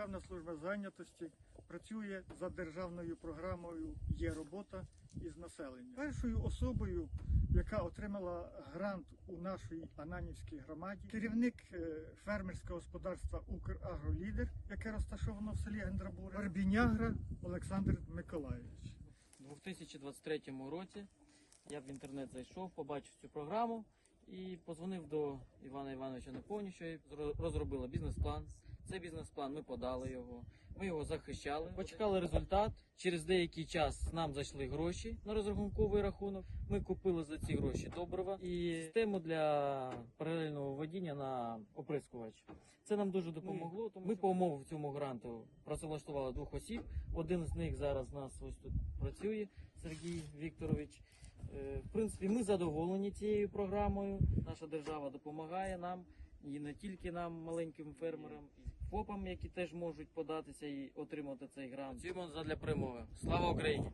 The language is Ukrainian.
Державна служба зайнятості працює за державною програмою Є робота із населення. Першою особою, яка отримала грант у нашій Ананівській громаді, керівник е, фермерського господарства Украгролідер, яке розташовано в селі Гендрабура, Барбінягра Олександр Миколаївич. У 2023 році я в інтернет зайшов, побачив цю програму і позвонив до Івана Івановича зро- розробила бізнес-план. Цей бізнес-план ми подали його, ми його захищали, почекали результат. Через деякий час нам зайшли гроші на розрахунковий рахунок. Ми купили за ці гроші добрива і систему для паралельного водіння на оприскувач. Це нам дуже допомогло. Тому ми по умовах цьому гранту працевлаштували двох осіб. Один з них зараз у нас ось тут працює, Сергій Вікторович. Е, В принципі, ми задоволені цією програмою. Наша держава допомагає нам і не тільки нам, маленьким фермерам, ФОПам, які теж можуть податися і отримати цей грант. Працюємо задля перемоги. Слава Україні!